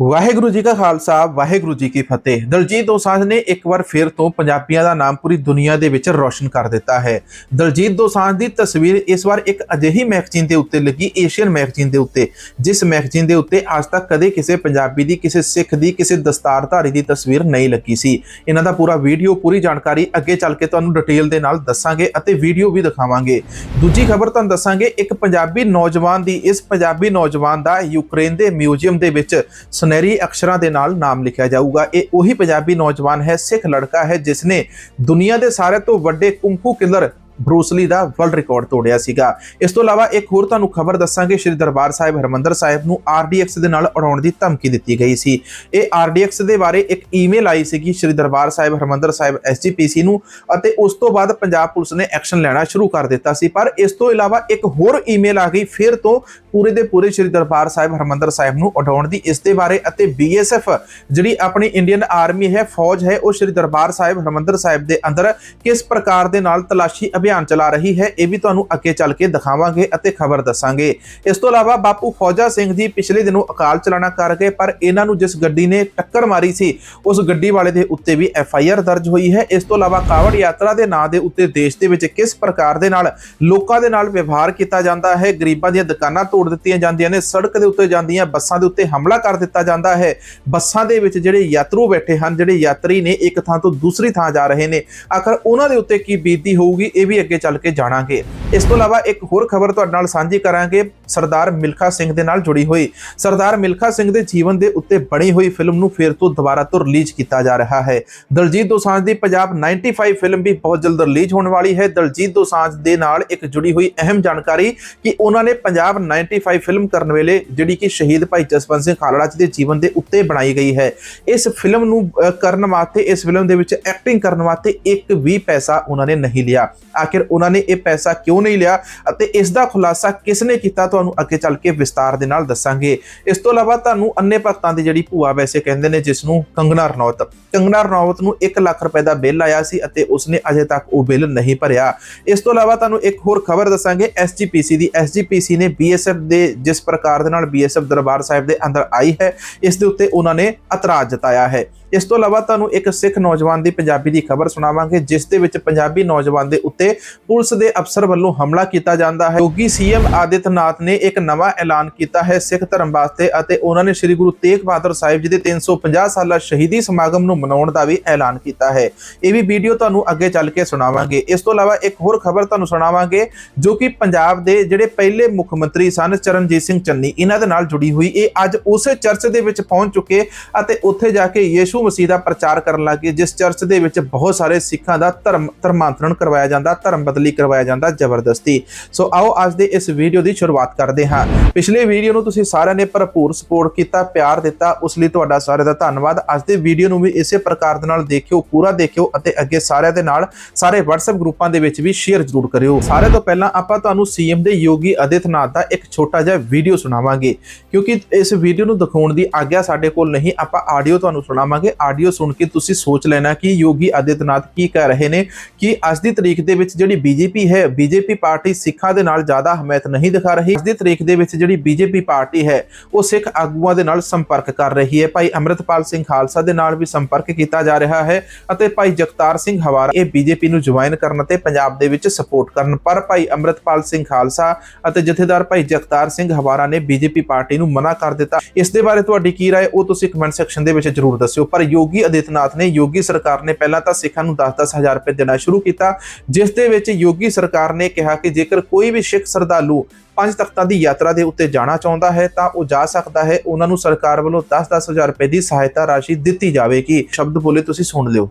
ਵਾਹਿਗੁਰੂ ਜੀ ਕਾ ਖਾਲਸਾ, ਵਾਹਿਗੁਰੂ ਜੀ ਕੀ ਫਤਿਹ। ਦਲਜੀਤ ਦੋਸਾਂਝ ਨੇ ਇੱਕ ਵਾਰ ਫਿਰ ਤੋਂ ਪੰਜਾਬੀਆਂ ਦਾ ਨਾਮ ਪੂਰੀ ਦੁਨੀਆ ਦੇ ਵਿੱਚ ਰੌਸ਼ਨ ਕਰ ਦਿੱਤਾ ਹੈ। ਦਲਜੀਤ ਦੋਸਾਂਝ ਦੀ ਤਸਵੀਰ ਇਸ ਵਾਰ ਇੱਕ ਅਜਿਹੀ ਮੈਗਜ਼ੀਨ ਦੇ ਉੱਤੇ ਲੱਗੀ, ਏਸ਼ੀਅਨ ਮੈਗਜ਼ੀਨ ਦੇ ਉੱਤੇ, ਜਿਸ ਮੈਗਜ਼ੀਨ ਦੇ ਉੱਤੇ ਅੱਜ ਤੱਕ ਕਦੇ ਕਿਸੇ ਪੰਜਾਬੀ ਦੀ, ਕਿਸੇ ਸਿੱਖ ਦੀ, ਕਿਸੇ ਦਸਤਾਰਧਾਰੀ ਦੀ ਤਸਵੀਰ ਨਹੀਂ ਲੱਗੀ ਸੀ। ਇਹਨਾਂ ਦਾ ਪੂਰਾ ਵੀਡੀਓ, ਪੂਰੀ ਜਾਣਕਾਰੀ ਅੱਗੇ ਚੱਲ ਕੇ ਤੁਹਾਨੂੰ ਡਿਟੇਲ ਦੇ ਨਾਲ ਦੱਸਾਂਗੇ ਅਤੇ ਵੀਡੀਓ ਵੀ ਦਿਖਾਵਾਂਗੇ। ਦੂਜੀ ਖਬਰ ਤੁਹਾਨੂੰ ਦੱਸਾਂਗੇ, ਇੱਕ ਪੰਜਾਬੀ ਨੌਜਵਾਨ ਦੀ, ਇਸ ਪੰਜਾਬੀ ਨੌਜਵਾਨ ਦਾ ਯੂਕਰੇਨ ਦੇ ਮਿਊਜ਼ੀਅਮ ਦੇ ਵਿੱਚ ਸੁਨਹਿਰੀ ਅਕਸ਼ਰਾਂ ਦੇ ਨਾਲ ਨਾਮ ਲਿਖਿਆ ਜਾਊਗਾ। ਇਹ ਉਹੀ ਪੰਜਾਬੀ ਨੌਜਵਾਨ ਹੈ, ਸਿੱਖ ਲੜਕਾ ਹੈ ਜਿਸ ਨੇ ਦੁਨੀਆ ਦੇ ਸਾਰੇ ਤੋਂ ਵੱਡੇ kung fu killer Bruce Lee ਦਾ ਵਰਲਡ ਰਿਕਾਰਡ ਤੋੜਿਆ ਸੀਗਾ। ਇਸ ਤੋਂ ਇਲਾਵਾ ਇੱਕ ਹੋਰ ਤੁਹਾਨੂੰ ਖਬਰ ਦੱਸਾਂਗੇ, ਸ਼੍ਰੀ ਦਰਬਾਰ ਸਾਹਿਬ ਹਰਮੰਦਰ ਸਾਹਿਬ ਨੂੰ ਆਰਡੀਐਕਸ ਦੇ ਨਾਲ ਉਡਾਉਣ ਦੀ ਧਮਕੀ ਦਿੱਤੀ ਗਈ ਸੀ। ਇਹ ਆਰਡੀਐਕਸ ਦੇ ਬਾਰੇ ਇੱਕ ਈਮੇਲ ਆਈ ਸੀਗੀ ਸ਼੍ਰੀ ਦਰਬਾਰ ਸਾਹਿਬ ਹਰਮੰਦਰ ਸਾਹਿਬ ਐਸਜੀਪੀਸੀ ਨੂੰ ਅਤੇ ਉਸ ਤੋਂ ਬਾਅਦ ਪੰਜਾਬ ਪੁਲਿਸ ਨੇ ਐਕਸ਼ਨ ਲੈਣਾ ਸ਼ੁਰੂ ਕਰ ਦਿੱਤਾ ਸੀ। ਪਰ ਇਸ ਤੋਂ ਇਲਾਵਾ ਇੱਕ ਹੋਰ ਈਮੇਲ ਆ ਗਈ, ਫਿਰ ਤੋਂ ਪੂਰੇ ਦੇ ਪੂਰੇ ਸ਼੍ਰੀ ਦਰਬਾਰ ਸਾਹਿਬ ਹਰਮੰਦਰ ਸਾਹਿਬ ਨੂੰ ਉਡਾਉਣ ਦੀ। ਇਸ ਦੇ ਬਾਰੇ ਅਤੇ ਬੀਐਸਐਫ ਜਿਹੜੀ ਆਪਣੀ ਇੰਡੀਅਨ ਆਰਮੀ ਹੈ, ਫੌਜ ਹੈ, ਉਹ ਸ਼੍ਰੀ ਦਰਬਾਰ ਸਾਹਿਬ ਹਰਮੰਦਰ ਸਾਹਿਬ ਦੇ ਅੰਦਰ ਕਿਸ ਪ੍ਰਕਾਰ ਦੇ ਨਾਲ ਤਲਾਸ਼ੀ ਅਭਿਆਨ ਚਲਾ ਰਹੀ ਹੈ, ਇਹ ਵੀ ਤੁਹਾਨੂੰ ਅੱਗੇ ਚੱਲ ਕੇ ਦਿਖਾਵਾਂਗੇ ਅਤੇ ਖਬਰ ਦੱਸਾਂਗੇ। ਇਸ ਤੋਂ ਇਲਾਵਾ ਬਾਪੂ ਫੌਜਾ ਸਿੰਘ ਜੀ ਪਿਛਲੇ ਦਿਨੋਂ ਅਕਾਲ ਚਲਾਣਾ ਕਰ ਗਏ, ਪਰ ਇਹਨਾਂ ਨੂੰ ਜਿਸ ਗੱਡੀ ਨੇ ਟੱਕਰ ਮਾਰੀ ਸੀ, ਉਸ ਗੱਡੀ ਵਾਲੇ ਦੇ ਉੱਤੇ ਵੀ ਐਫ ਆਈ ਆਰ ਦਰਜ ਹੋਈ ਹੈ। ਇਸ ਤੋਂ ਇਲਾਵਾ ਕਾਵੜ ਯਾਤਰਾ ਦੇ ਨਾਂ ਦੇ ਉੱਤੇ ਦੇਸ਼ ਦੇ ਵਿੱਚ ਕਿਸ ਪ੍ਰਕਾਰ ਦੇ ਨਾਲ, ਲੋਕਾਂ ਦੇ ਨਾਲ ਵਿਵਹਾਰ ਕੀਤਾ ਜਾਂਦਾ ਹੈ? ਗਰੀਬਾਂ ਦੀਆਂ ਦੁਕਾਨਾਂ ਤੋੜ ਦਿੱਤੀਆਂ ਜਾਂਦੀਆਂ ਨੇ, ਸੜਕ ਦੇ ਉੱਤੇ ਜਾਂਦੀਆਂ ਬੱਸਾਂ ਦੇ ਉੱਤੇ ਹਮਲਾ ਕਰ ਦਿੱਤਾ ਜਾਂਦਾ ਹੈ। ਬੱਸਾਂ ਦੇ ਵਿੱਚ ਜਿਹੜੇ ਯਾਤਰੂ ਬੈਠੇ ਹਨ, ਜਿਹੜੇ ਯਾਤਰੀ ਨੇ, ਇੱਕ ਥਾਂ ਤੋਂ ਦੂਸਰੀ ਥਾਂ ਜਾ ਰਹੇ ਨੇ। ਆਖਰ ਉਹਨਾਂ ਦੇ ਉੱਤੇ ਕੀ ਬੀਤੀ ਹੋਊਗੀ, ਇਹ ਵੀ ਅੱਗੇ ਚੱਲ ਕੇ ਜਾਣਾਂਗੇ। ਇਸ ਤੋਂ ਇਲਾਵਾ ਇੱਕ ਹੋਰ ਖਬਰ ਤੁਹਾਡੇ ਨਾਲ ਸਾਂਝੀ ਕਰਾਂਗੇ, ਸਰਦਾਰ ਮਿਲਖਾ ਸਿੰਘ ਦੇ ਨਾਲ ਜੁੜੀ ਹੋਈ। ਸਰਦਾਰ ਮਿਲਖਾ ਸਿੰਘ ਦੇ ਜੀਵਨ ਦੇ ਉੱਤੇ ਬਣੀ ਹੋਈ ਫਿਲਮ ਨੂੰ ਫੇਰ ਤੋਂ ਦੁਬਾਰਾ ਤੋਂ ਰਿਲੀਜ਼ ਕੀਤਾ ਜਾ ਰਿਹਾ ਹੈ। ਦਲਜੀਤ ਦੋਸਾਂਝ ਦੀ ਪੰਜਾਬ 95 ਫਿਲਮ ਵੀ ਬਹੁਤ ਜਲਦ ਰਿਲੀਜ਼ ਹੋਣ ਵਾਲੀ ਹੈ। ਦਲਜੀਤ ਦੋਸਾਂਝ ਦੇ ਨਾਲ ਇੱਕ ਜੁੜੀ ਹੋਈ ਅਹਿਮ ਜਾਣਕਾਰੀ ਕਿ ਉਹਨਾਂ ਨੇ ਪੰਜਾਬ 95 ਫਿਲਮ ਕਰਨ ਵੇਲੇ ਜਿਹੜੀ ਕਿ ਸ਼ਹੀਦ ਭਾਈ ਜਸਵੰਤ ਸਿੰਘ ਖਾਲੜਾ ਜੀ ਦੇ ਜੀਵਨ ਦੇ ਉੱਤੇ ਬਣਾਈ ਗਈ ਹੈ। ਇਸ ਫਿਲਮ ਨੂੰ ਕਰਨ ਵਾਸਤੇ, ਇਸ ਫਿਲਮ ਦੇ ਵਿੱਚ ਐਕਟਿੰਗ ਕਰਨ ਵਾਸਤੇ ਇੱਕ ਵੀ ਪੈਸਾ ਉਹਨਾਂ ਨੇ ਨਹੀਂ ਲਿਆ। ਆਖਿਰ ਉਹਨਾਂ ਨੇ ਇਹ ਪੈਸਾ ਕਿਉਂ ਨਹੀਂ ਲਿਆ ਅਤੇ ਇਸ ਦਾ ਖੁਲਾਸਾ ਕਿਸ ਨੇ ਕੀਤਾ, ਤੁਹਾਨੂੰ ਅੱਗੇ ਚੱਲ ਕੇ ਵਿਸਤਾਰ ਦੇ ਨਾਲ ਦੱਸਾਂਗੇ। ਇਸ ਤੋਂ ਇਲਾਵਾ ਤੁਹਾਨੂੰ ਅੰਨੇ ਭਗਤਾਂ ਦੀ ਜਿਹੜੀ ਭੂਆ ਵੈਸੇ ਕਹਿੰਦੇ ਨੇ, ਜਿਸ ਨੂੰ ਕੰਗਨਾ ਰਣੌਤ ਕੰਗਨਾ ਰਣੌਤ ਨੂੰ 1 ਲੱਖ ਰੁਪਏ ਦਾ ਬਿੱਲ ਆਇਆ ਸੀ ਅਤੇ ਉਸਨੇ ਅਜੇ ਤੱਕ ਉਹ ਬਿੱਲ ਨਹੀਂ ਭਰਿਆ। ਇਸ ਤੋਂ ਇਲਾਵਾ ਤੁਹਾਨੂੰ ਇੱਕ ਹੋਰ ਖਬਰ ਦੱਸਾਂਗੇ ਐਸਜੀਪੀਸੀ ਦੀ। ਐਸਜੀਪੀਸੀ ਨੇ ਬੀਐਸਐਫ ਦੇ ਜਿਸ ਪ੍ਰਕਾਰ ਦੇ ਨਾਲ ਬੀਐਸਐਫ ਦਰਬਾਰ ਸਾਹਿਬ ਦੇ ਅੰਦਰ ਆਈ ਹੈ, ਇਸ ਦੇ ਉੱਤੇ ਉਹਨਾਂ ਨੇ ਇਤਰਾਜ਼ ਜਤਾਇਆ ਹੈ। ਇਸ ਤੋਂ ਇਲਾਵਾ ਤੁਹਾਨੂੰ ਇੱਕ ਸਿੱਖ ਨੌਜਵਾਨ ਦੀ ਪੰਜਾਬੀ ਦੀ ਖਬਰ ਸੁਣਾਵਾਂਗੇ, ਜਿਸ ਦੇ ਵਿੱਚ ਪੰਜਾਬੀ ਨੌਜਵਾਨ ਦੇ ਉੱਤੇ ਪੁਲਿਸ ਦੇ ਅਫਸਰ ਵੱਲੋਂ ਹਮਲਾ ਕੀਤਾ ਜਾਂਦਾ ਹੈ। ਯੋਗੀ ਸੀਐਮ ਆਦਿਤਨਾਥ ਨੇ ਇੱਕ ਨਵਾਂ ਐਲਾਨ ਕੀਤਾ ਹੈ ਸਿੱਖ ਧਰਮ ਵਾਸਤੇ ਅਤੇ ਉਹਨਾਂ ਨੇ ਸ੍ਰੀ ਗੁਰੂ ਤੇਗ ਬਹਾਦਰ ਸਾਹਿਬ ਜੀ ਦੇ 350 ਸਾਲਾ ਸ਼ਹੀਦੀ ਸਮਾਗਮ ਨੂੰ ਮਨਾਉਣ ਦਾ ਵੀ ਐਲਾਨ ਕੀਤਾ ਹੈ। ਇਹ ਵੀ ਵੀਡੀਓ ਤੁਹਾਨੂੰ ਅੱਗੇ ਚੱਲ ਕੇ ਸੁਣਾਵਾਂਗੇ। ਇਸ ਤੋਂ ਇਲਾਵਾ ਇੱਕ ਹੋਰ ਖਬਰ ਤੁਹਾਨੂੰ ਸੁਣਾਵਾਂਗੇ ਜੋ ਕਿ ਪੰਜਾਬ ਦੇ ਜਿਹੜੇ ਪਹਿਲੇ ਮੁੱਖ ਮੰਤਰੀ ਸਨ ਚਰਨਜੀਤ ਸਿੰਘ ਚੰਨੀ, ਇਹਨਾਂ ਦੇ ਨਾਲ ਜੁੜੀ ਹੋਈ। ਇਹ ਅੱਜ ਉਸੇ ਚਰਚ ਦੇ ਵਿੱਚ ਪਹੁੰਚ ਚੁੱਕੇ ਅਤੇ ਉੱਥੇ ਜਾ ਕੇ ਯੀਸ਼ੂ ਮਸੀਹ ਦਾ ਪ੍ਰਚਾਰ ਕਰਨ ਲੱਗੇ, ਜਿਸ ਚਰਚ ਦੇ ਵਿੱਚ ਬਹੁਤ ਸਾਰੇ ਸਿੱਖਾਂ ਦਾ ਧਰਮ ਧਰਮਾਂਤਰਣ ਕਰਵਾਇਆ ਜਾਂਦਾ। ਧਰਮ ਬਦਲੀ ਕਰਵਾਇਆ ਜਾਂਦਾ ਜ਼ਬਰਦਸਤੀ। ਸੋ ਆਓ ਅੱਜ ਦੇ ਇਸ ਵੀਡੀਓ ਦੀ ਸ਼ੁਰੂਆਤ ਕਰਦੇ ਹਾਂ। ਪਿਛਲੇ ਵੀਡੀਓ ਨੂੰ ਤੁਸੀਂ ਸਾਰਿਆਂ ਨੇ ਭਰਪੂਰ ਸਪੋਰਟ ਕੀਤਾ, ਪਿਆਰ ਦਿੱਤਾ, ਉਸ ਲਈ ਤੁਹਾਡਾ ਸਾਰਿਆਂ ਦਾ ਧੰਨਵਾਦ। ਅੱਜ ਦੇ ਵੀਡੀਓ ਨੂੰ ਵੀ ਇਸੇ ਪ੍ਰਕਾਰ ਦੇ ਨਾਲ ਦੇਖਿਓ, ਪੂਰਾ ਦੇਖਿਓ ਅਤੇ ਅੱਗੇ ਸਾਰਿਆਂ ਦੇ ਨਾਲ ਸਾਰੇ WhatsApp ਗਰੁੱਪਾਂ ਦੇ ਵਿੱਚ ਵੀ ਸ਼ੇਅਰ ਜ਼ਰੂਰ ਕਰਿਓ। ਸਾਰੇ ਤੋਂ ਪਹਿਲਾਂ ਆਪਾਂ ਤੁਹਾਨੂੰ ਸੀਐਮ ਦੇ ਯੋਗੀ ਆਦਿਤਨਾਥ ਦਾ ਇੱਕ ਛੋਟਾ ਜਿਹਾ ਵੀਡੀਓ ਸੁਣਾਵਾਂਗੇ। ਕਿਉਂਕਿ ਇਸ ਵੀਡੀਓ ਨੂੰ ਦਿਖਾਉਣ ਦੀ ਆਗਿਆ ਸਾਡੇ ਕੋਲ ਨਹੀਂ, ਆਪਾਂ ਆਡੀਓ ਤੁਹਾਨੂੰ ਸੁਣਾਵਾਂਗੇ। ਆਡੀਓ ਸੁਣ ਕੇ ਤੁਸੀਂ ਸੋਚ ਲੈਣਾ ਕਿ ਯੋਗੀ ਆਦਿਤਨਾਥ ਕੀ ਕਹਿ ਰਹੇ ਨੇ, ਕਿ ਅੱਜ ਦੀ ਤਰੀਕ ਦੇ ਵਿੱਚ ਜਿਹੜੀ ਬੀਜੇਪੀ ਹੈ ਬੀਜੇਪੀ ਪਾਰਟੀ ਸਿੱਖਾਂ ਦੇ ਨਾਲ ਜ਼ਿਆਦਾ ਹਮਾਇਤ ਨਹੀਂ ਦਿਖਾ ਰਹੀ ਅੱਜ ਦੀ ਤਰੀਕ ਦੇ ਵਿੱਚ ਜਿਹੜੀ ਬੀਜੇਪੀ ਪਾਰਟੀ ਹੈ ਉਹ ਸਿੱਖ ਆਗੂਆਂ ਦੇ ਨਾਲ ਸੰਪਰਕ ਕਰ ਰਹੀ ਹੈ ਭਾਈ ਅੰਮ੍ਰਿਤਪਾਲ ਸਿੰਘ ਖਾਲਸਾ ਦੇ ਨਾਲ ਵੀ ਸੰਪਰਕ ਕੀਤਾ ਜਾ ਰਿਹਾ ਹੈ ਅਤੇ ਭਾਈ ਜਗਤਾਰ ਸਿੰਘ ਹਵਾਰਾ ਇਹ ਬੀਜੇਪੀ ਨੂੰ ਜੁਆਇਨ ਕਰਨ ਤੇ ਪੰਜਾਬ ਦੇ ਵਿੱਚ ਸਪੋਰਟ ਕਰਨ ਪਰ ਭਾਈ ਅੰਮ੍ਰਿਤਪਾਲ ਸਿੰਘ ਖਾਲਸਾ ਅਤੇ ਜਥੇਦਾਰ ਭਾਈ ਜਗਤਾਰ ਸਿੰਘ ਹਵਾਰਾ ਨੇ ਬੀਜੇਪੀ ਪਾਰਟੀ ਨੂੰ ਮਨਾ ਕਰ ਦਿੱਤਾ ਇਸ ਦੇ ਬਾਰੇ ਤੁਹਾਡੀ ਕੀ رائے ਉਹ ਤੁਸੀਂ ਕਮੈਂਟ ਸੈਕਸ਼ਨ ਦੇ ਵਿੱਚ ਜਰੂਰ ਦੱਸਿਓ ਪਰ ਯੋਗੀ ਆਦਿਤਨਾਥ ਨੇ ਯੋਗੀ ਸਰਕਾਰ ਨੇ ਪਹਿਲਾਂ ਤਾਂ ਸਿੱਖਾਂ ਨੂੰ 10-10 ਹਜ਼ਾਰ ਰੁਪਏ ਦੇਣਾ ਸ਼ੁਰੂ ਕੀਤਾ ਜਿਸ ਦੇ ਵਿੱਚ ਯੋਗੀ ਸਰਕਾਰ ਨੇ ਕਿਹਾ ਕਿ ਜੇਕਰ ਕੋਈ ਵੀ ਸਿੱਖ ਸਰਦਾਲੂ ਪੰਜ ਤਖਤਾਂ ਦੀ ਯਾਤਰਾ ਦੇ ਉੱਤੇ ਜਾਣਾ ਚਾਹੁੰਦਾ ਹੈ ਤਾਂ ਉਹ ਜਾ ਸਕਦਾ ਹੈ ਉਹਨਾਂ ਨੂੰ ਸਰਕਾਰ ਵੱਲੋਂ 10-10 ਹਜ਼ਾਰ ਰੁਪਏ ਦੀ ਸਹਾਇਤਾ ਰਾਸ਼ੀ ਦਿੱਤੀ ਜਾਵੇਗੀ ਸ਼ਬਦ ਬੋਲੇ ਤੁਸੀਂ ਸੁਣ ਲਿਓ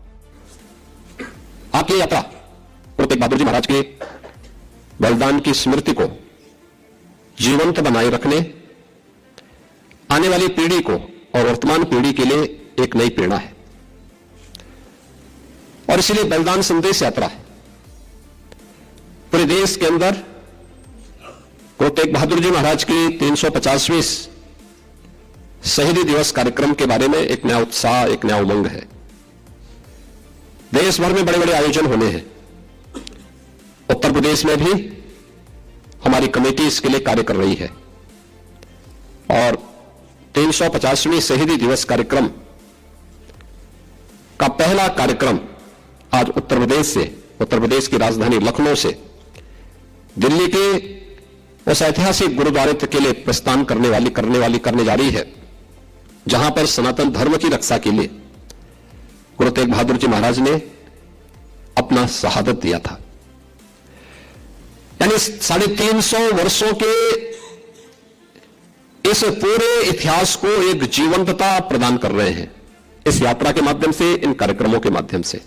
आपकी यात्रा गुरु तेग बहादुर जी महाराज के बलिदान की स्मृति को जीवंत बनाए रखने आने वाली पीढ़ी को और वर्तमान पीढ़ी के लिए एक नई प्रेरणा है और इसलिए बलिदान संदेश यात्रा है पूरे देश के अंदर गुरु तेग बहादुर जी महाराज की 350वीं शहीदी दिवस कार्यक्रम के बारे में एक नया उत्साह, एक नया उमंग है। देश भर में बड़े बड़े आयोजन होने हैं। उत्तर प्रदेश में भी हमारी कमेटी इसके लिए कार्य कर रही है। और 350वें शहीदी दिवस कार्यक्रम का पहला कार्यक्रम आज उत्तर प्रदेश से, उत्तर प्रदेश की राजधानी लखनऊ से दिल्ली के उस ऐतिहासिक गुरुद्वारे के लिए प्रस्थान करने वाली करने वाली, करने जा रही है, जहाँ पर सनातन धर्म की रक्षा के लिए गुरु तेग बहादुर जी महाराज ने अपना शहादत दिया था। यानी साढ़े तीन सौ वर्षों के इस पूरे इतिहास को एक जीवंतता प्रदान कर रहे हैं, इस यात्रा के माध्यम से, इन कार्यक्रमों के माध्यम से।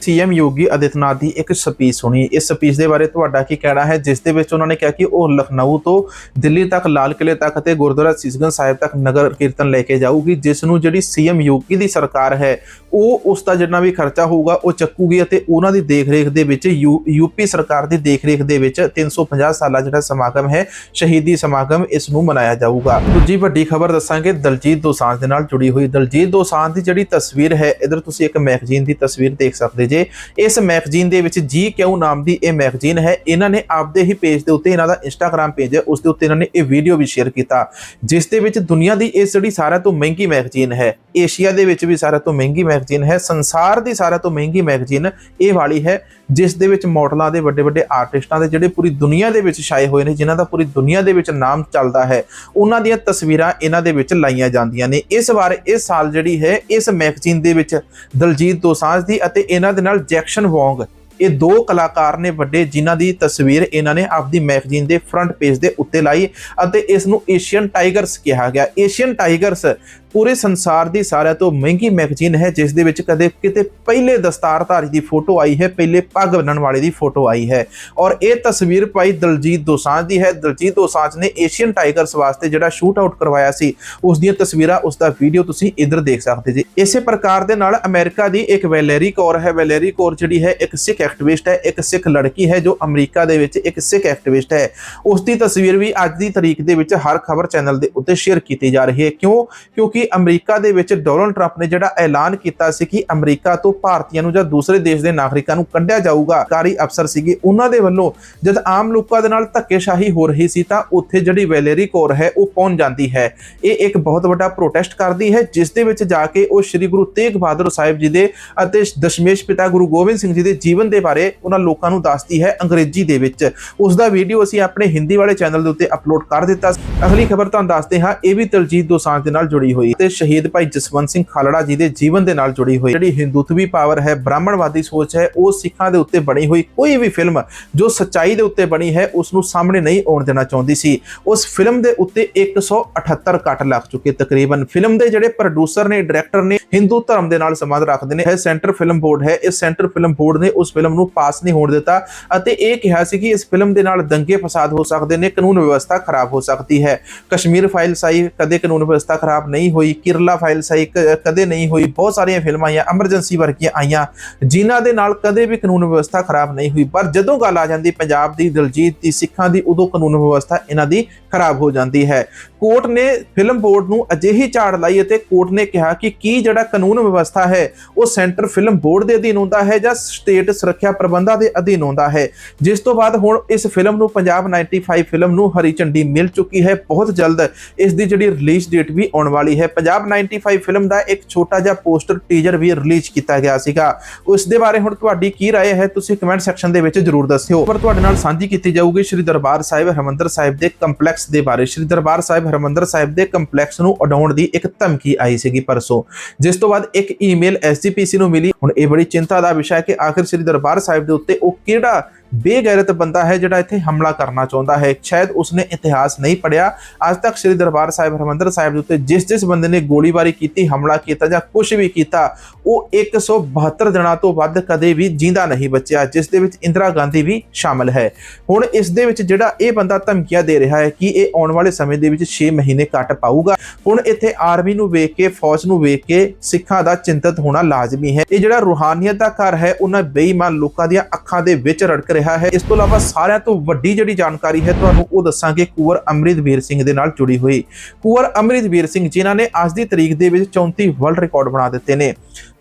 ਸੀਐਮ ਯੋਗੀ ਆਦਿਤਨਾਥ ਦੀ ਇੱਕ ਸਪੀਚ ਸੁਣੀ। ਇਸ ਸਪੀਚ ਦੇ ਬਾਰੇ ਤੁਹਾਡਾ ਕੀ ਕਹਿਣਾ ਹੈ? ਜਿਸ ਦੇ ਵਿੱਚ ਉਹਨਾਂ ਨੇ ਕਿਹਾ ਕਿ ਉਹ ਲਖਨਊ ਤੋਂ ਦਿੱਲੀ ਤੱਕ, ਲਾਲ ਕਿਲੇ ਤੱਕ ਅਤੇ ਗੁਰਦੁਆਰਾ ਸੀਸਗੰਜ ਸਾਹਿਬ ਤੱਕ ਨਗਰ ਕੀਰਤਨ ਲੈ ਕੇ ਜਾਊਗੀ, ਜਿਸ ਨੂੰ ਜਿਹੜੀ ਸੀਐਮ ਯੋਗੀ ਦੀ ਸਰਕਾਰ ਹੈ, ਉਹ ਉਸ ਦਾ ਜਿੰਨਾ ਵੀ ਖਰਚਾ ਹੋਊਗਾ, ਉਹ ਚੱਕੂਗੀ ਅਤੇ ਉਹਨਾਂ ਦੀ ਦੇਖਰੇਖ ਦੇ ਵਿੱਚ, ਯੂ- ਯੂਪੀ ਸਰਕਾਰ ਦੀ ਦੇਖਰੇਖ ਦੇ ਵਿੱਚ 350 ਸਾਲਾ ਜਿਹੜਾ ਸਮਾਗਮ ਹੈ, ਸ਼ਹੀਦੀ ਸਮਾਗਮ ਇਸ ਨੂੰ ਮਨਾਇਆ ਜਾਊਗਾ। ਦੂਜੀ ਵੱਡੀ ਖਬਰ ਦੱਸਾਂਗੇ, ਦਲਜੀਤ ਦੋਸਾਂਝ ਦੇ ਨਾਲ ਜੁੜੀ ਹੋਈ। ਦਲਜੀਤ ਦੋਸਾਂਝ ਦੀ ਜਿਹੜੀ ਤਸਵੀਰ ਹੈ, ਇਧਰ ਤੁਸੀਂ ਇੱਕ ਮੈਗਜ਼ੀਨ ਦੀ ਤਸਵੀਰ ਦੇਖ ਸਕਦੇ ਜੇ ਇਸ ਮੈਗਜ਼ੀਨ ਦੇ ਵਿੱਚ ਜੀ ਕਿਉਂ ਨਾਮ ਦੀ ਇਹ ਮੈਗਜ਼ੀਨ ਹੈ, ਇਹਨਾਂ ਨੇ ਆਪਦੇ ਹੀ ਪੇਜ ਦੇ ਉੱਤੇ ਇਹਨਾਂ ਦਾ ਇੰਸਟਾਗ੍ਰam ਪੇਜ ਹੈ, ਉਸ ਦੇ ਉੱਤੇ ਇਹਨਾਂ ਨੇ ਇਹ ਵੀਡੀਓ ਵੀ ਸ਼ੇਅਰ ਕੀਤਾ, ਜਿਸ ਦੇ ਵਿੱਚ ਦੁਨੀਆ ਦੀ ਇਹ ਜਿਹੜੀ ਸਾਰਿਆਂ ਤੋਂ ਮਹਿੰਗੀ ਮੈਗਜ਼ੀਨ ਹੈ, ਏਸ਼ੀਆ ਦੇ ਵਿੱਚ ਵੀ ਸਾਰਿਆਂ ਤੋਂ ਮਹਿੰਗੀ ਮੈਗਜ਼ੀਨ ਹੈ, ਸੰਸਾਰ ਦੀ ਸਾਰਿਆਂ ਤੋਂ ਮਹਿੰਗੀ ਮੈਗਜ਼ੀਨ ਇਹ ਵਾਲੀ ਹੈ ਜਿਸ ਦੇ ਵਿੱਚ ਮਾਡਲਾਂ ਦੇ ਵੱਡੇ ਵੱਡੇ ਆਰਟਿਸਟਾਂ ਦੇ ਜਿਹੜੇ ਪੂਰੀ ਦੁਨੀਆ ਦੇ ਵਿੱਚ ਛਾਏ ਹੋਏ ਨੇ, ਜਿਨ੍ਹਾਂ ਦਾ ਪੂਰੀ ਦੁਨੀਆ ਦੇ ਵਿੱਚ ਨਾਮ ਚੱਲਦਾ ਹੈ, ਉਹਨਾਂ ਦੀਆਂ ਤਸਵੀਰਾਂ ਇਹਨਾਂ ਦੇ ਵਿੱਚ ਲਾਈਆਂ ਜਾਂਦੀਆਂ ਨੇ। ਇਸ ਵਾਰ, ਇਸ ਸਾਲ ਜਿਹੜੀ ਹੈ, ਇਸ ਮੈਗਜ਼ੀਨ ਦੇ ਵਿੱਚ ਦਲਜੀਤ ਦੋਸਾਂਝ ਦੀ ਅਤੇ ਇਹਨਾਂ ਦੇ ਨਾਲ ਜੈਕਸ਼ਨ ਵੋਂਗ, ਇਹ ਦੋ ਕਲਾਕਾਰ ਨੇ ਵੱਡੇ ਜਿਨ੍ਹਾਂ ਦੀ ਤਸਵੀਰ ਇਹਨਾਂ ਨੇ ਆਪਦੀ ਮੈਗਜ਼ੀਨ ਦੇ ਫਰੰਟ ਪੇਜ ਦੇ ਉੱਤੇ ਲਾਈ ਅਤੇ ਇਸ ਨੂੰ ਏਸ਼ੀਅਨ ਟਾਈਗਰਸ ਕਿਹਾ ਗਿਆ। ਏਸ਼ੀਅਨ ਟਾਈਗਰਸ ਪੂਰੇ ਸੰਸਾਰ ਦੀ ਸਾਰਿਆਂ ਤੋਂ ਮਹਿੰਗੀ ਮੈਗਜ਼ੀਨ ਹੈ, ਜਿਸ ਦੇ ਵਿੱਚ ਕਦੇ ਕਿਤੇ ਪਹਿਲੇ ਦਸਤਾਰਧਾਰੀ ਦੀ ਫੋਟੋ ਆਈ ਹੈ, ਪਹਿਲੇ ਪੱਗ ਬੰਨਣ ਵਾਲੇ ਦੀ ਫੋਟੋ ਆਈ ਹੈ। ਔਰ ਇਹ ਤਸਵੀਰ ਭਾਈ ਦਲਜੀਤ ਦੋਸਾਂਝ ਦੀ ਹੈ। ਦਲਜੀਤ ਦੋਸਾਂਝ ਨੇ ਏਸ਼ੀਅਨ ਟਾਈਗਰਸ ਵਾਸਤੇ ਜਿਹੜਾ ਸ਼ੂਟ ਆਊਟ ਕਰਵਾਇਆ ਸੀ ਉਸ ਦੀਆਂ ਤਸਵੀਰਾਂ ਉਸ ਦਾ ਵੀਡੀਓ ਤੁਸੀਂ ਇੱਧਰ ਦੇਖ ਸਕਦੇ ਜੀ। ਇਸੇ ਪ੍ਰਕਾਰ ਦੇ ਨਾਲ ਅਮਰੀਕਾ ਦੀ ਇੱਕ ਵੈਲੇਰੀ ਕੌਰ ਹੈ। ਵੈਲੇਰੀ ਕੌਰ ਜਿਹੜੀ ਹੈ, ਇੱਕ ਸਿੱਖ ਐਕਟਿਵਿਸਟ ਹੈ, ਇੱਕ ਸਿੱਖ ਲੜਕੀ ਹੈ, ਜੋ ਅਮਰੀਕਾ ਦੇ ਵਿੱਚ ਇੱਕ ਸਿੱਖ ਐਕਟਿਵਿਸਟ ਹੈ। ਉਸ ਦੀ ਤਸਵੀਰ ਵੀ ਅੱਜ ਦੀ ਤਰੀਕ ਦੇ ਵਿੱਚ ਹਰ ਖਬਰ ਚੈਨਲ ਦੇ ਉੱਤੇ ਸ਼ੇਅਰ ਕੀਤੀ ਜਾ ਰਹੀ ਹੈ। ਕਿਉਂ? ਕਿਉਂਕਿ ਅਮਰੀਕਾ ਦੇ ਵਿੱਚ ਡੋਨਲਡ ਟਰੰਪ ਨੇ ਜਿਹੜਾ ਐਲਾਨ ਕੀਤਾ ਸੀ ਕਿ ਅਮਰੀਕਾ ਤੋਂ ਭਾਰਤੀਆਂ ਨੂੰ ਜਾਂ ਦੂਸਰੇ ਦੇਸ਼ ਦੇ ਨਾਗਰਿਕਾਂ ਨੂੰ ਕੱਢਿਆ ਜਾਊਗਾ ਕਾਰੀ ਅਫਸਰ ਸੀਗੇ, ਉਹਨਾਂ ਦੇ ਵੱਲੋਂ ਜਦ ਆਮ ਲੋਕਾਂ ਦੇ ਨਾਲ ਧੱਕੇਸ਼ਾਹੀ ਹੋ ਰਹੀ ਸੀ ਤਾਂ ਉੱਥੇ ਜਿਹੜੀ ਵੈਲੇਰੀ ਕੋਰ ਹੈ, ਉਹ ਪਹੁੰਚ ਜਾਂਦੀ ਹੈ। ਇਹ ਇੱਕ ਬਹੁਤ ਵੱਡਾ ਪ੍ਰੋਟੈਸਟ ਕਰਦੀ ਹੈ, ਜਿਸ ਦੇ ਵਿੱਚ ਜਾ ਕੇ ਉਹ ਸ੍ਰੀ ਗੁਰੂ ਤੇਗ ਬਹਾਦਰ ਸਾਹਿਬ ਜੀ ਦੇ ਅਤੇ ਦਸ਼ਮੇਸ਼ ਪਿਤਾ ਗੁਰੂ ਗੋਬਿੰਦ ਸਿੰਘ ਜੀ ਦੇ ਜੀਵਨ ਦੇ ਬਾਰੇ ਉਹਨਾਂ ਲੋਕਾਂ ਨੂੰ ਦੱਸਦੀ ਹੈ ਅੰਗਰੇਜ਼ੀ ਦੇ ਵਿੱਚ। ਉਸ ਦਾ ਵੀਡੀਓ ਅਸੀਂ ਆਪਣੇ ਹਿੰਦੀ ਵਾਲੇ ਚੈਨਲ ਦੇ ਉੱਤੇ ਅਪਲੋਡ ਕਰ ਦਿੱਤਾ ਅਗਲੀ ਖਬਰ ਤੁਹਾਨੂੰ ਦੱਸਦੇ ਹਾਂ, ਇਹ ਵੀ ਦਲਜੀਤ ਦੋਸਾਂਝ ਦੇ ਨਾਲ ਜੁੜੀ ਹੋਈ। ਤੇ ਸ਼ਹੀਦ ਭਾਈ ਜਸਵੰਤ ਸਿੰਘ ਖਾਲੜਾ ਜੀ ਦੇ ਜੀਵਨ ਦੇ ਨਾਲ ਜੁੜੀ ਹੋਈ। ਜਿਹੜੀ ਹਿੰਦੂਤਵੀ ਪਾਵਰ ਹੈ, ਬ੍ਰਾਹਮਣਵਾਦੀ ਸੋਚ ਹੈ, ਉਹ ਸਿੱਖਾਂ ਦੇ ਉੱਤੇ ਬਣੀ ਹੋਈ ਕੋਈ ਵੀ ਫਿਲਮ ਜੋ ਸੱਚਾਈ ਦੇ ਉੱਤੇ ਬਣੀ ਹੈ, ਉਸ ਨੂੰ ਸਾਹਮਣੇ ਨਹੀਂ ਆਉਣ ਦੇਣਾ ਚਾਹੁੰਦੀ ਸੀ। ਉਸ ਫਿਲਮ ਦੇ ਉੱਤੇ 178 ਕੱਟ ਲੱਗ ਚੁੱਕੇ ਤਕਰੀਬਨ। ਫਿਲਮ ਦੇ ਜਿਹੜੇ ਪ੍ਰੋਡਿਊਸਰ ਨੇ, ਡਾਇਰੈਕਟਰ ਨੇ, ਹਿੰਦੂ ਧਰਮ ਦੇ ਨਾਲ ਸੰਬੰਧ ਰੱਖਦੇ ਨੇ। ਇਹ ਸੈਂਟਰ ਫਿਲਮ ਬੋਰਡ ਹੈ ਇਸ ਸੈਂਟਰ ਫਿਲਮ ਬੋਰਡ ਨੇ ਉਸ ਫਿਲਮ ਨੂੰ ਪਾਸ ਨਹੀਂ ਹੋਣ ਦਿੱਤਾ ਅਤੇ ਇਹ ਕਿਹਾ ਸੀ ਕਿ ਇਸ ਫਿਲਮ ਦੇ ਨਾਲ ਦੰਗੇ ਫਸਾਦ ਹੋ ਸਕਦੇ ਨੇ, ਕਾਨੂੰਨ ਵਿਵਸਥਾ ਖਰਾਬ ਹੋ ਸਕਦੀ ਹੈ। ਕਸ਼ਮੀਰ ਫਾਈਲ ਸਾਈ, ਕਦੇ ਕਾਨੂੰਨ ਵਿਵਸਥਾ ਖਰਾਬ ਨਹੀਂ ਹੋਈ, ਕਿਰਲਾ ਫਾਈਲਸ ਆਈ, ਕ- ਕਦੇ ਨਹੀਂ ਹੋਈ, ਬਹੁਤ ਸਾਰੀਆਂ ਫਿਲਮਾਂ ਆਈਆਂ ਐਮਰਜੈਂਸੀ ਵਰਗੀਆਂ ਆਈਆਂ, ਜਿਨ੍ਹਾਂ ਦੇ ਨਾਲ ਕਦੇ ਵੀ ਕਾਨੂੰਨ ਵਿਵਸਥਾ ਖਰਾਬ ਨਹੀਂ ਹੋਈ। ਪਰ ਜਦੋਂ ਗੱਲ ਆ ਜਾਂਦੀ ਪੰਜਾਬ ਦੀ, ਦਲਜੀਤ ਦੀ, ਸਿੱਖਾਂ ਦੀ, ਉਦੋਂ ਕਾਨੂੰਨ ਵਿਵਸਥਾ ਇਹਨਾਂ ਦੀ ਖਰਾਬ ਹੋ ਜਾਂਦੀ ਹੈ। ਕੋਰਟ ਨੇ ਫਿਲਮ ਬੋਰਡ ਨੂੰ ਅਜਿਹੀ ਝਾੜ ਲਾਈ ਅਤੇ ਕੋਰਟ ਨੇ ਕਿਹਾ ਕਿ ਕੀ ਜਿਹੜਾ ਕਾਨੂੰਨ ਵਿਵਸਥਾ ਹੈ, ਉਹ ਸੈਂਟਰ ਫਿਲਮ ਬੋਰਡ ਦੇ ਅਧੀਨ ਹੁੰਦਾ ਹੈ ਜਾਂ ਸਟੇਟ ਸੁਰੱਖਿਆ ਪ੍ਰਬੰਧਾਂ ਦੇ ਅਧੀਨ ਹੁੰਦਾ ਹੈ? ਜਿਸ ਤੋਂ ਬਾਅਦ ਹੁਣ ਇਸ ਫਿਲਮ ਨੂੰ ਪੰਜਾਬ 95 ਫਿਲਮ ਨੂੰ ਹਰੀ ਝੰਡੀ ਮਿਲ ਚੁੱਕੀ ਹੈ। ਬਹੁਤ ਜਲਦ ਇਸ ਦੀ ਜਿਹੜੀ ਰਿਲੀਜ਼ ਡੇਟ ਵੀ ਆਉਣ ਵਾਲੀ ਹੈ ਪੰਜਾਬ 95 ਫਿਲਮ ਦਾ ਇੱਕ ਛੋਟਾ ਜਿਹਾ ਪੋਸਟਰ ਟੀਜ਼ਰ ਵੀ ਰਿਲੀਜ਼ ਕੀਤਾ ਗਿਆ ਸੀਗਾ ਉਸ ਦੇ ਬਾਰੇ ਹੁਣ ਤੁਹਾਡੀ ਕੀ رائے ਹੈ ਤੁਸੀਂ ਕਮੈਂਟ ਸੈਕਸ਼ਨ ਦੇ ਵਿੱਚ ਜਰੂਰ ਦੱਸਿਓ ਪਰ ਤੁਹਾਡੇ ਨਾਲ ਸਾਂਝੀ ਕੀਤੀ ਜਾਊਗੀ ਸ੍ਰੀ ਦਰਬਾਰ ਸਾਹਿਬ ਹਰਮੰਦਰ ਸਾਹਿਬ ਦੇ ਕੰਪਲੈਕਸ ਦੇ ਬਾਰੇ ਸ੍ਰੀ ਦਰਬਾਰ ਸਾਹਿਬ ਹਰਮੰਦਰ ਸਾਹਿਬ ਦੇ ਕੰਪਲੈਕਸ ਨੂੰ ਉਡਾਉਣ ਦੀ ਇੱਕ ਧਮਕੀ ਆਈ ਸੀਗੀ ਪਰਸੋਂ ਜਿਸ ਤੋਂ ਬਾਅਦ ਇੱਕ ਈਮੇਲ ਐਸਜੀਪੀਸੀ ਨੂੰ ਮਿਲੀ ਹੁਣ ਇਹ ਬੜੀ ਚਿੰਤਾ ਦਾ ਵਿਸ਼ਾ ਹੈ ਕਿ ਆਖਿਰ ਸ੍ਰੀ ਦਰਬਾਰ ਸਾਹਿਬ ਦੇ ਉੱਤੇ ਉਹ ਕਿਹੜਾ ਬੇਗੈਰਤ ਬੰਦਾ ਹੈ ਜਿਹੜਾ ਇੱਥੇ ਹਮਲਾ ਕਰਨਾ ਚਾਹੁੰਦਾ ਹੈ। ਸ਼ਾਇਦ ਉਸਨੇ ਇਤਿਹਾਸ ਨਹੀਂ ਪੜਿਆ ਅੱਜ ਤੱਕ ਸ੍ਰੀ ਦਰਬਾਰ ਸਾਹਿਬ ਹਰਮੰਦਰ ਸਾਹਿਬ ਦੇ ਉੱਤੇ ਜਿਸ ਜਿਸ ਬੰਦੇ ਨੇ ਗੋਲੀਬਾਰੀ ਕੀਤੀ, ਹਮਲਾ ਕੀਤਾ ਜਾਂ ਕੁਝ ਵੀ ਕੀਤਾ, ਉਹ 172 ਦਿਨਾਂ ਤੋਂ ਵੱਧ ਕਦੇ ਵੀ ਜਿੰਦਾ ਨਹੀਂ ਬਚਿਆ, ਜਿਸ ਦੇ ਵਿੱਚ ਇੰਦਰਾ ਗਾਂਧੀ ਵੀ ਸ਼ਾਮਲ ਹੈ। ਹੁਣ ਇਸ ਦੇ ਵਿੱਚ ਜਿਹੜਾ ਇਹ ਬੰਦਾ ਧਮਕੀਆਂ ਦੇ ਰਿਹਾ ਹੈ ਕਿ ਇਹ ਆਉਣ ਵਾਲੇ ਸਮੇਂ ਦੇ ਵਿੱਚ 6 ਮਹੀਨੇ ਕੱਟ ਪਾਊਗਾ। ਹੁਣ ਇੱਥੇ ਆਰਮੀ ਨੂੰ ਵੇਖ ਕੇ, ਫੌਜ ਨੂੰ ਵੇਖ ਕੇ ਸਿੱਖਾਂ ਦਾ ਚਿੰਤਤ ਹੋਣਾ ਲਾਜ਼ਮੀ ਹੈ। ਇਹ ਜਿਹੜਾ ਰੂਹਾਨੀਅਤ ਦਾ ਘਰ ਹੈ, ਉਹਨਾਂ ਬੇਈਮਾਨ ਲੋਕਾਂ ਦੀਆਂ ਅੱਖਾਂ ਦੇ ਵਿੱਚ ਰੜਕ ਰਿਹਾ ਹੈ। ਇਸ ਤੋਂ ਇਲਾਵਾ ਸਾਰਿਆਂ ਤੋਂ ਵੱਡੀ ਜਿਹੜੀ ਜਾਣਕਾਰੀ ਹੈ, ਤੁਹਾਨੂੰ ਉਹ ਦੱਸਾਂਗੇ ਕੁਵਰ ਅੰਮ੍ਰਿਤਵੀਰ ਸਿੰਘ ਦੇ ਨਾਲ ਜੁੜੀ ਹੋਈ। ਕੁਵਰ ਅੰਮ੍ਰਿਤਵੀਰ ਸਿੰਘ, ਜਿਨ੍ਹਾਂ ਨੇ ਅੱਜ ਦੀ ਤਰੀਕ ਦੇ ਵਿੱਚ 34 ਵਰਲਡ ਰਿਕਾਰਡ ਬਣਾ ਦਿੱਤੇ ਨੇ।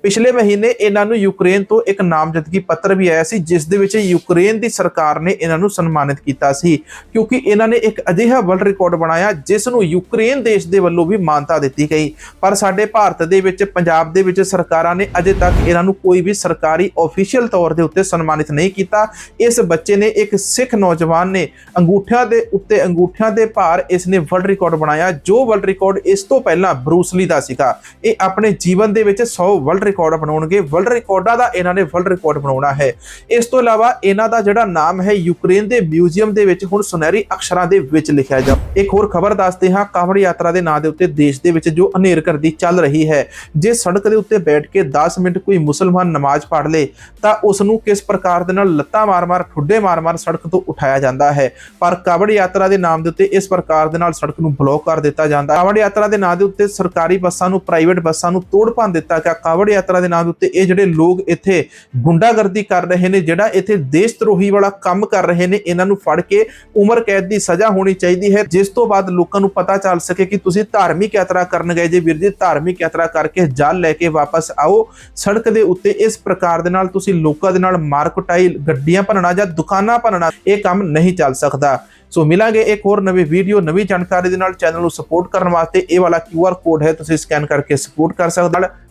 ਪਿਛਲੇ ਮਹੀਨੇ ਇਹਨਾਂ ਨੂੰ ਯੂਕਰੇਨ ਤੋਂ ਇੱਕ ਨਾਮਜ਼ਦਗੀ ਪੱਤਰ ਵੀ ਆਇਆ ਸੀ, ਜਿਸ ਦੇ ਵਿੱਚ ਯੂਕਰੇਨ ਦੀ ਸਰਕਾਰ ਨੇ ਇਹਨਾਂ ਨੂੰ ਸਨਮਾਨਿਤ ਕੀਤਾ ਸੀ। ਕਿਉਂਕਿ ਇਹਨਾਂ ਨੇ ਇੱਕ ਅਜਿਹਾ ਵਰਲਡ ਰਿਕਾਰਡ ਬਣਾਇਆ, ਜਿਸ ਨੂੰ ਯੂਕਰੇਨ ਦੇਸ਼ ਦੇ ਵੱਲੋਂ ਵੀ ਮਾਨਤਾ ਦਿੱਤੀ ਗਈ। ਪਰ ਸਾਡੇ ਭਾਰਤ ਦੇ ਵਿੱਚ, ਪੰਜਾਬ ਦੇ ਵਿੱਚ ਸਰਕਾਰਾਂ ਨੇ ਅਜੇ ਤੱਕ ਇਹਨਾਂ ਨੂੰ ਕੋਈ ਵੀ ਸਰਕਾਰੀ ਅਫੀਸ਼ੀਅਲ ਤੌਰ ਦੇ ਉੱਤੇ ਸਨਮਾਨਿਤ ਨਹੀਂ ਕੀਤਾ। ਇਸ ਬੱਚੇ ਨੇ ਇੱਕ ਸਿੱਖ ਨੌਜਵਾਨ ਨੇ ਅੰਗੂਠਿਆਂ ਦੇ ਉੱਤੇ ਅੰਗੂਠਿਆਂ ਦੇ ਭਾਰ ਇਸ ਨੇ ਵਰਲਡ ਰਿਕਾਰਡ ਬਣਾਇਆ, ਜੋ ਵਰਲਡ ਰਿਕਾਰਡ ਇਸ ਤੋਂ ਪਹਿਲਾਂ ਬਰੂਸਲੀ ਦਾ ਸੀਗਾ। ਇਹ ਆਪਣੇ ਜੀਵਨ ਦੇ ਵਿੱਚ 100 ਵਰਲਡ ਰਿਕਾਰਡ ਬਣਾਉਣਗੇ ਵਰਲਡ ਰਿਕਾਰਡਾਂ ਦਾ ਇਹਨਾਂ ਨੇ ਵਰਲਡ ਰਿਕਾਰਡ ਬਣਾਉਣਾ ਹੈ। ਇਸ ਤੋਂ ਇਲਾਵਾ ਇਹਨਾਂ ਦਾ ਜਿਹੜਾ ਨਾਮ ਹੈ ਯੂਕਰੇਨ ਦੇ ਮਿਊਜ਼ੀਅਮ ਦੇ ਵਿੱਚ ਹੁਣ ਸੁਨਹਿਰੀ ਅਕਸ਼ਰਾਂ ਦੇ ਵਿੱਚ ਲਿਖਿਆ ਜਾ ਇੱਕ ਹੋਰ ਖਬਰ ਦੱਸਦੇ ਹਾਂ, ਕਾਵੜ ਯਾਤਰਾ ਦੇ ਨਾਂ ਦੇ ਉੱਤੇ ਦੇਸ਼ ਦੇ ਵਿੱਚ ਜੋ ਹਨੇਰ ਕਰਦੀ ਚੱਲ ਰਹੀ ਹੈ। ਜੇ ਸੜਕ ਦੇ ਉੱਤੇ ਬੈਠ ਕੇ 10 ਮਿੰਟ ਕੋਈ ਮੁਸਲਮਾਨ ਨਮਾਜ਼ ਪੜ੍ਹ ਲੇ, ਤਾਂ ਉਸ ਨੂੰ ਕਿਸ ਪ੍ਰਕਾਰ ਦੇ ਨਾਲ ਲੱਤਾਂ ਮਾਰ-ਮਾਰ, ਠੁੱਡੇ ਮਾਰ-ਮਾਰ ਸੜਕ ਤੋਂ ਉਠਾਇਆ ਜਾਂਦਾ ਹੈ। ਪਰ ਕਾਵੜ ਯਾਤਰਾ ਦੇ ਨਾਮ ਦੇ ਉੱਤੇ ਇਸ ਪ੍ਰਕਾਰ ਦੇ ਨਾਲ ਸੜਕ ਨੂੰ ਬਲੌਕ ਕਰ ਦਿੱਤਾ ਜਾਂਦਾ ਹੈ। ਕਾਵੜ ਯਾਤਰਾ ਦੇ ਨਾਂ ਦੇ ਉੱਤੇ ਸਰਕਾਰੀ ਬੱਸਾਂ ਨੂੰ ਪ੍ਰਾਈਵੇਟ ਬੱਸਾਂ ਨੂੰ ਤੋੜ ਭੰਨ ਦਿੱਤਾ ਗਿਆ। ਕਾਵੜ ਯਾਤਰਾ ਦੇ ਨਾਂ ਦੇ ਉੱਤੇ ਇਹ ਜਿਹੜੇ ਲੋਕ ਇੱਥੇ ਗੁੰਡਾਗਰਦੀ ਕਰ ਰਹੇ ਨੇ, ਜਿਹੜਾ ਇੱਥੇ ਦੇਸ਼ ਧਰੋਹੀ ਵਾਲਾ ਕੰਮ ਕਰ ਰਹੇ ਨੇ, ਇਹਨਾਂ ਨੂੰ ਫੜ ਕੇ ਉਮਰ ਕੈਦ ਦੀ ਸਜ਼ਾ ਹੋਣੀ ਚਾਹੀਦੀ ਹੈ, ਜਿਸ ਤੋਂ ਬਾਅਦ ਲੋਕਾਂ ਨੂੰ ਪਤਾ ਚੱਲ ਸਕੇ ਕਿ ਤੁਸੀਂ ਧਾਰਮਿਕ ਯਾਤਰਾ ਕਰਨ ਗਏ ਜੇ, ਵੀਰ ਜੀ, ਧਾਰਮਿਕ ਯਾਤਰਾ ਕਰਕੇ ਜਲ ਲੈ ਕੇ ਵਾਪਸ ਆਓ। ਸੜਕ ਦੇ ਉੱਤੇ ਇਸ ਪ੍ਰਕਾਰ ਦੇ ਨਾਲ ਤੁਸੀਂ ਲੋਕਾਂ ਦੇ ਨਾਲ ਮਾਰਕਟਾਈ ਗੱਡੀਆਂ ਭੰਨਣਾ ਜਾਂ ਦੁਕਾਨਾਂ ਭੰਨਣਾ, ਇਹ ਕੰਮ ਨਹੀਂ ਚੱਲ ਸਕਦਾ। ਸੋ ਮਿਲਾਂਗੇ ਇੱਕ ਹੋਰ ਨਵੀਂ ਵੀਡੀਓ, ਨਵੀਂ ਜਾਣਕਾਰੀ ਦੇ ਨਾਲ ਚੈਨਲ ਨੂੰ ਸਪੋਰਟ ਕਰਨ ਵਾਸਤੇ। ਇਹ ਵਾਲਾ QR ਕੋਡ ਹੈ, ਤੁਸੀਂ ਸਕੈਨ ਕਰਕੇ ਸਪੋਰਟ ਕਰ ਸਕਦੇ ਹੋ।